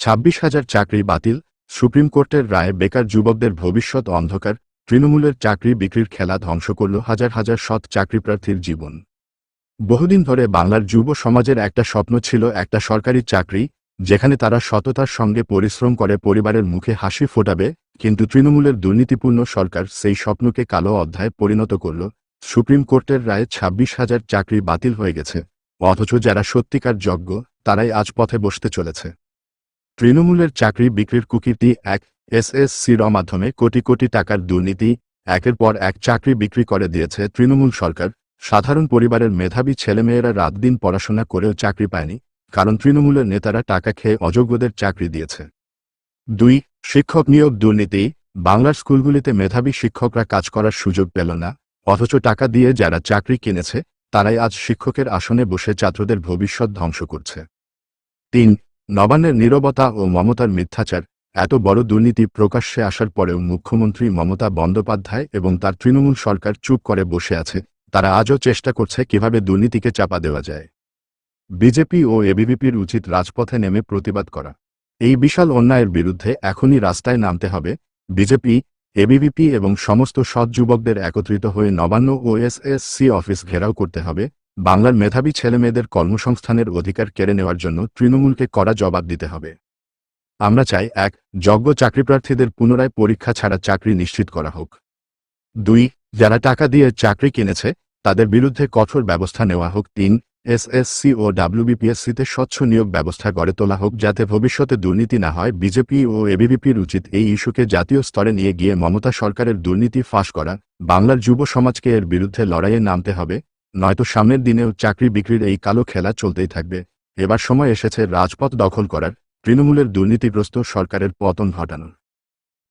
ছাব্বিশ হাজার চাকরি বাতিল, সুপ্রিম কোর্টের রায়ে বেকার যুবকদের ভবিষ্যৎ অন্ধকার, তৃণমূলের চাকরি বিক্রির খেলা ধ্বংস করল হাজার হাজার সৎ চাকরিপ্রার্থীর জীবন। বহুদিন ধরে বাংলার যুব সমাজের একটা স্বপ্ন ছিল একটা সরকারি চাকরি, যেখানে তারা সততার সঙ্গে পরিশ্রম করে পরিবারের মুখে হাসি ফোটাবে, কিন্তু তৃণমূলের দুর্নীতিপূর্ণ সরকার সেই স্বপ্নকে কালো অধ্যায়ে পরিণত করল। সুপ্রিম কোর্টের রায়ে ছাব্বিশ হাজার চাকরি বাতিল হয়ে গেছে, অথচ যারা সত্যিকার যজ্ঞ তারাই আজ পথে বসতে চলেছে। তৃণমূলের চাকরি বিক্রির কুকীর্তি এক এসএসসির মাধ্যমে কোটি কোটি টাকার দুর্নীতি, একের পর এক চাকরি বিক্রি করে দিয়েছে তৃণমূল সরকার। সাধারণ পরিবারের মেধাবী ছেলেমেয়েরা রাত দিন পড়াশোনা করেও চাকরি পায়নি, কারণ তৃণমূলের নেতারা টাকা খেয়ে অযোগ্যদের চাকরি দিয়েছে। দুই, শিক্ষক নিয়োগ দুর্নীতি। বাংলার স্কুলগুলিতে মেধাবী শিক্ষকরা কাজ করার সুযোগ পেল না, অথচ টাকা দিয়ে যারা চাকরি কিনেছে, তারাই আজ শিক্ষকের আসনে বসে ছাত্রদের ভবিষ্যৎ ধ্বংস করছে। তিন নবান্নের নীরবতা ও মমতার মিথ্যাচার এত বড় দুর্নীতি প্রকাশ্যে আসার পরেও মুখ্যমন্ত্রী মমতা বন্দ্যোপাধ্যায় এবং তার তৃণমূল সরকার চুপ করে বসে আছে, তারা আজও চেষ্টা করছে কীভাবে দুর্নীতিকে চাপা দেওয়া যায়। বিজেপি ও এবিভিপির উচিত রাজপথে নেমে প্রতিবাদ করা। এই বিশাল অন্যায়ের বিরুদ্ধে এখনই রাস্তায় নামতে হবে, বিজেপি, এবিভিপি এবং সমস্ত সৎ যুবকদের একত্রিত হয়ে নবান্ন ও এসএসসি অফিস ঘেরাও করতে হবে বাংলার মেধাবী ছেলেমেয়েদের কর্মসংস্থানের অধিকার কেড়ে নেওয়ার জন্য তৃণমূলকে কড়া জবাব দিতে হবে। আমরা চাই, এক, যোগ্য চাকরিপ্রার্থীদের পুনরায় পরীক্ষা ছাড়া চাকরি নিশ্চিত করা হোক। দুই, যারা টাকা দিয়ে চাকরি কিনেছে, তাদের বিরুদ্ধে কঠোর ব্যবস্থা নেওয়া হোক। তিন, এসএসসি ও ডাব্লিউবিপিএসসিতে স্বচ্ছ নিয়োগ ব্যবস্থা গড়ে তোলা হোক, যাতে ভবিষ্যতে দুর্নীতি না হয়। বিজেপি ও এবিভিপির উচিত এই ইস্যুকে জাতীয় স্তরে নিয়ে গিয়ে মমতা সরকারের দুর্নীতি ফাঁস করা। বাংলার যুব সমাজকে এর বিরুদ্ধে লড়াইয়ে নামতে হবে। নয়তো সামনের দিনেও চাকরি বিক্রির এই কালো খেলা চলতেই থাকবে। এবার সময় এসেছে রাজপথ দখল করার। তৃণমূলের দুর্নীতিগ্রস্ত সরকারের পতন ঘটানোর।